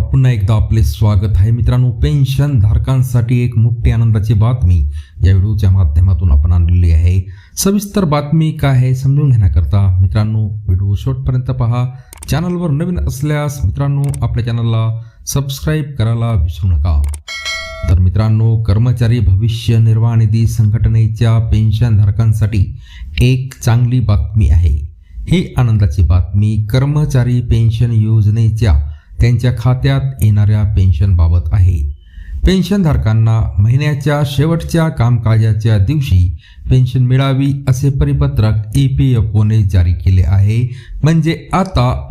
पुन्हा एकदा आपले स्वागत आहे मित्रांनो. पेन्शन धारकांसाठी एक मोठी आनंदाची बातमी या व्हिडिओच्या माध्यमातून आपण आणलेली आहे. सविस्तर बातमी काय आहे समजून घेण्याकरता मित्रांनो व्हिडिओ शेवटपर्यंत पहा. चॅनलवर नवीन असल्यास मित्रांनो आपल्या चॅनलला सबस्क्राईब करायला विसरू नका. तर मित्रांनो कर्मचारी भविष्य निर्वाह निधी संघटनेच्या पेन्शनधारकांसाठी एक चांगली बातमी आहे. ही आनंदाची बातमी कर्मचारी पेन्शन योजनेच्या त्यांच्या खात्यात येणाऱ्या पेन्शनबाबत आहे. पेन्शनधारकांना महिन्याच्या शेवटच्या कामकाजाच्या दिवशी पेन्शन मिळावी असे परिपत्रक ई पी एफ ओने जारी केले आहे. म्हणजे आता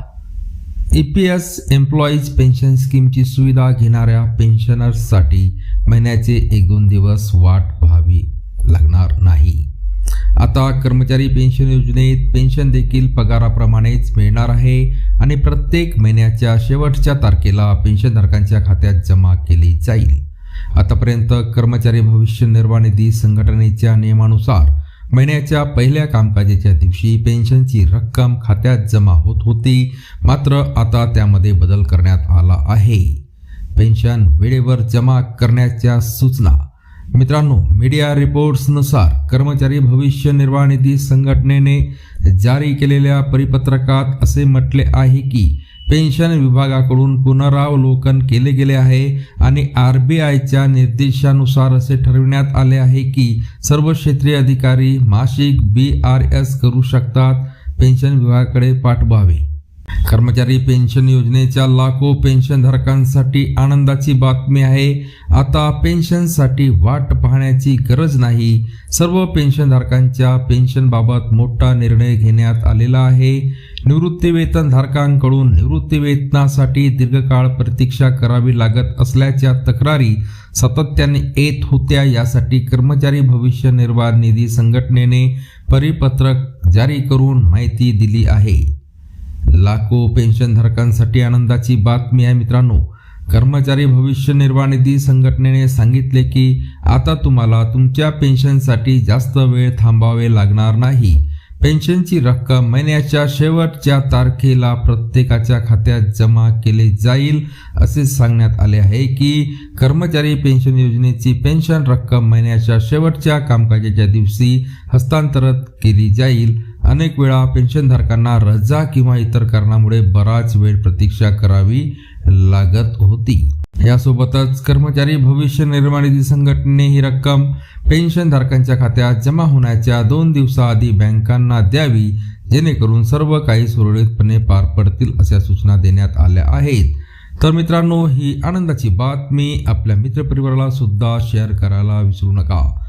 E P S employees pension स्कीमची सुविधा घेणाऱ्या पेन्शनर्ससाठी महिन्याचे एक दोन दिवस वाट पाहावी लागणार नाही. आता कर्मचारी पेन्शन योजनेत पेन्शन देखील पगाराप्रमाणेच मिळणार आहे. आणि प्रत्येक महिन्याच्या शेवटच्या तारखेला पेन्शनधारकांच्या खात्यात जमा केली जाईल. आतापर्यंत कर्मचारी भविष्य निर्वाह निधी संघटनेच्या नियमानुसार महिन्याच्या पहिल्या कामकाजाच्या दिवशी पेन्शनची रक्कम खात्यात जमा होत होती. मात्र आता त्यामध्ये बदल करण्यात आला आहे. पेन्शन वेळेवर जमा करण्याच्या सूचना मित्रांनो मीडिया रिपोर्ट्सनुसार कर्मचारी भविष्य निर्वाह निधी संघटनेने जारी केलेल्या परिपत्रकात असे म्हटले आहे की पेन्शन विभागाकडून पुनरावलोकन केले गेले आहे आणि आर बी आयच्या निर्देशानुसार असे ठरविण्यात आले आहे की सर्व क्षेत्रीय अधिकारी मासिक बी आर एस करू शकतात पेन्शन विभागाकडे पाठवावे. कर्मचारी पेन्शन योजनेच्या लाखो पेन्शनधारकांसाठी आनंदाची बातमी आहे. आता पेन्शनसाठी वाट पाहण्याची गरज नाही. सर्व पेन्शनधारकांच्या पेन्शनबाबत मोठा निर्णय घेण्यात आलेला आहे. निवृत्तीवेतनधारकांकडून निवृत्तीवेतनासाठी दीर्घकाळ प्रतीक्षा करावी लागत असल्याच्या तक्रारी सातत्याने येत होत्या. यासाठी कर्मचारी भविष्य निर्वाह निधी संघटनेने परिपत्रक जारी करून माहिती दिली आहे. लाखो पेन्शनधारकांसाठी आनंदाची बातमी आहे मित्रांनो. कर्मचारी भविष्य निर्वाह निधी संघटनेने सांगितले की आता तुम्हाला तुमच्या पेन्शनसाठी जास्त वेळ थांबावे लागणार नाही. पेन्शनची रक्कम महिन्याच्या शेवटच्या तारखेला प्रत्येकाच्या खात्यात जमा केले जाईल असे सांगण्यात आले आहे की कर्मचारी पेन्शन योजनेची पेन्शन रक्कम महिन्याच्या शेवटच्या कामकाजाच्या दिवशी हस्तांतरित केली जाईल. अनेक वेळा पेन्शनधारकांना रजा किंवा इतर कारणामुळे बराच वेळ प्रतीक्षा करावी लागत होती. यासोबतच कर्मचारी भविष्य निर्वाह निधी संघटनेने ही रक्कम पेन्शनधारकांच्या खात्यात जमा होण्याच्या दोन दिवसाआधी बँकांना द्यावी जेणेकरून सर्व काही सुरळीतपणे पार पडतील अशा सूचना देण्यात आल्या आहेत. तर मित्रांनो ही आनंदाची बातमी आपल्या मित्रपरिवाराला सुद्धा शेअर करायला विसरू नका.